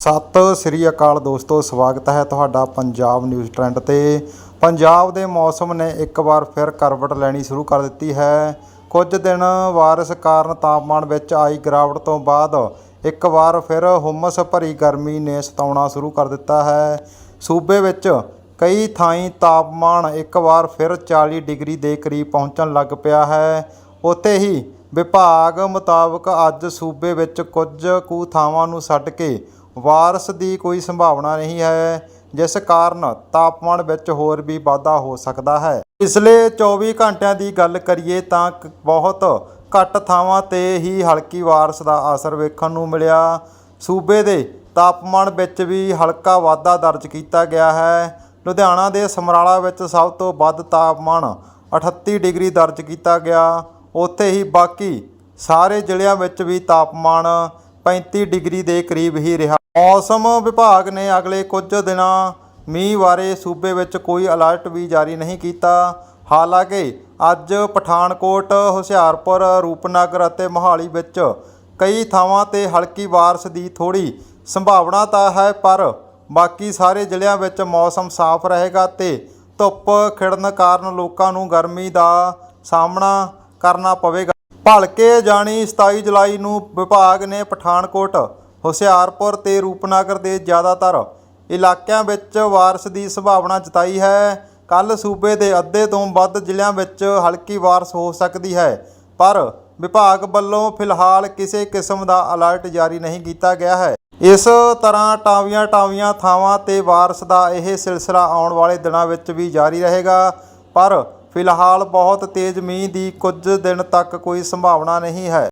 ਸਤਿ ਸ੍ਰੀ ਅਕਾਲ ਦੋਸਤੋ, ਸਵਾਗਤ ਹੈ ਤੁਹਾਡਾ ਪੰਜਾਬ ਨਿਊਜ਼ ਟ੍ਰੈਂਡ ਤੇ। ਪੰਜਾਬ ਦੇ ਮੌਸਮ ਨੇ ਇੱਕ ਵਾਰ ਫਿਰ ਕਰਵਟ ਲੈਣੀ ਸ਼ੁਰੂ ਕਰ ਦਿੱਤੀ ਹੈ। ਕੁਝ ਦਿਨ ਬਾਰਿਸ਼ ਕਾਰਨ ਤਾਪਮਾਨ ਵਿੱਚ ਆਈ ਗਿਰਾਵਟ ਤੋਂ ਬਾਅਦ ਇੱਕ ਵਾਰ ਫਿਰ ਹੁਮਸ ਭਰੀ ਗਰਮੀ ਨੇ ਸਤਾਉਣਾ ਸ਼ੁਰੂ ਕਰ ਦਿੱਤਾ ਹੈ। ਸੂਬੇ ਵਿੱਚ ਕਈ ਥਾਈਂ ਤਾਪਮਾਨ ਇੱਕ ਵਾਰ ਫਿਰ 40 ਡਿਗਰੀ ਦੇ ਕਰੀਬ ਪਹੁੰਚਣ ਲੱਗ ਪਿਆ ਹੈ। ਉੱਥੇ ਹੀ ਵਿਭਾਗ ਮੁਤਾਬਕ ਅੱਜ ਸੂਬੇ ਵਿੱਚ ਕੁਝ ਕੁ ਥਾਵਾਂ ਨੂੰ ਛੱਡ ਕੇ ਵਾਰਸ਼ ਦੀ ਕੋਈ ਸੰਭਾਵਨਾ ਨਹੀਂ ਹੈ, ਜਿਸ ਕਾਰਨ ਤਾਪਮਾਨ ਵਿੱਚ ਹੋਰ ਵੀ ਵਾਧਾ ਹੋ ਸਕਦਾ ਹੈ। ਪਿਛਲੇ 24 ਘੰਟਿਆਂ ਦੀ ਗੱਲ ਕਰੀਏ ਤਾਂ ਕ- ਬਹੁਤ ਘੱਟ ਥਾਵਾਂ ਤੇ ਹੀ ਹਲਕੀ ਵਾਰਸ਼ ਦਾ ਅਸਰ ਵੇਖਣ ਨੂੰ ਮਿਲਿਆ। ਸੂਬੇ ਦੇ ਤਾਪਮਾਨ ਵਿੱਚ ਵੀ ਹਲਕਾ ਵਾਧਾ ਦਰਜ ਕੀਤਾ ਗਿਆ ਹੈ। ਲੁਧਿਆਣਾ ਦੇ ਸਮਰਾਲਾ ਵਿੱਚ ਸਭ ਤੋਂ ਵੱਧ ਤਾਪਮਾਨ 38 ਡਿਗਰੀ ਦਰਜ ਕੀਤਾ ਗਿਆ। ਉੱਥੇ ਹੀ ਬਾਕੀ ਸਾਰੇ ਜ਼ਿਲ੍ਹਿਆਂ ਵਿੱਚ ਵੀ ਤਾਪਮਾਨ 35 ਡਿਗਰੀ ਦੇ ਕਰੀਬ ਹੀ ਰਿਹਾ। ਮੌਸਮ ਵਿਭਾਗ ਨੇ ਅਗਲੇ ਕੁਝ ਦਿਨਾਂ ਮੀਂਹ ਬਾਰੇ ਸੂਬੇ ਵਿੱਚ ਕੋਈ ਅਲਰਟ ਵੀ ਜਾਰੀ ਨਹੀਂ ਕੀਤਾ। ਹਾਲਾਂਕਿ, ਅੱਜ ਪਠਾਨਕੋਟ, ਹੁਸ਼ਿਆਰਪੁਰ, ਰੂਪਨਗਰ ਅਤੇ ਮੋਹਾਲੀ ਵਿੱਚ ਕਈ ਥਾਵਾਂ ਤੇ ਹਲਕੀ ਬਾਰਿਸ਼ ਦੀ ਥੋੜੀ ਸੰਭਾਵਨਾ ਤਾਂ ਹੈ, ਪਰ ਬਾਕੀ ਸਾਰੇ ਜ਼ਿਲ੍ਹਿਆਂ ਵਿੱਚ ਮੌਸਮ ਸਾਫ਼ ਰਹੇਗਾ ਤੇ ਧੁੱਪ ਖਿੜਨ ਕਾਰਨ ਲੋਕਾਂ ਨੂੰ ਗਰਮੀ ਦਾ ਸਾਹਮਣਾ ਕਰਨਾ ਪਵੇਗਾ। ਭਲਕੇ ਜਾਣੀ 27 ਜੁਲਾਈ ਨੂੰ ਵਿਭਾਗ ਨੇ ਪਠਾਨਕੋਟ ਹੁਸ਼ਿਆਰਪੁਰ ਤੇ ਰੂਪਨਗਰ ਦੇ ਜ਼ਿਆਦਾਤਰ ਇਲਾਕਿਆਂ ਵਿੱਚ ਬਾਰਿਸ਼ ਦੀ ਸੰਭਾਵਨਾ ਜਤਾਈ ਹੈ। ਕੱਲ ਸੂਬੇ ਦੇ ਅੱਧੇ ਤੋਂ ਵੱਧ ਜ਼ਿਲ੍ਹਿਆਂ ਵਿੱਚ ਹਲਕੀ ਬਾਰਿਸ਼ ਹੋ ਸਕਦੀ ਹੈ। ਪਰ ਵਿਭਾਗ ਵੱਲੋਂ ਫਿਲਹਾਲ ਕਿਸੇ ਕਿਸਮ ਦਾ ਅਲਰਟ ਜਾਰੀ ਨਹੀਂ ਕੀਤਾ ਗਿਆ ਹੈ। ਇਸ ਤਰ੍ਹਾਂ ਟਾਵੀਆਂ ਟਾਵੀਆਂ ਥਾਵਾਂ ਤੇ ਬਾਰਿਸ਼ ਦਾ ਇਹ ਸਿਲਸਿਲਾ ਆਉਣ ਵਾਲੇ ਦਿਨਾਂ ਵਿੱਚ ਵੀ ਜਾਰੀ ਰਹੇਗਾ। ਪਰ ਫਿਲਹਾਲ ਬਹੁਤ ਤੇਜ਼ ਮੀਂਹ ਦੀ ਕੁਝ ਦਿਨ ਤੱਕ ਕੋਈ ਸੰਭਾਵਨਾ ਨਹੀਂ ਹੈ।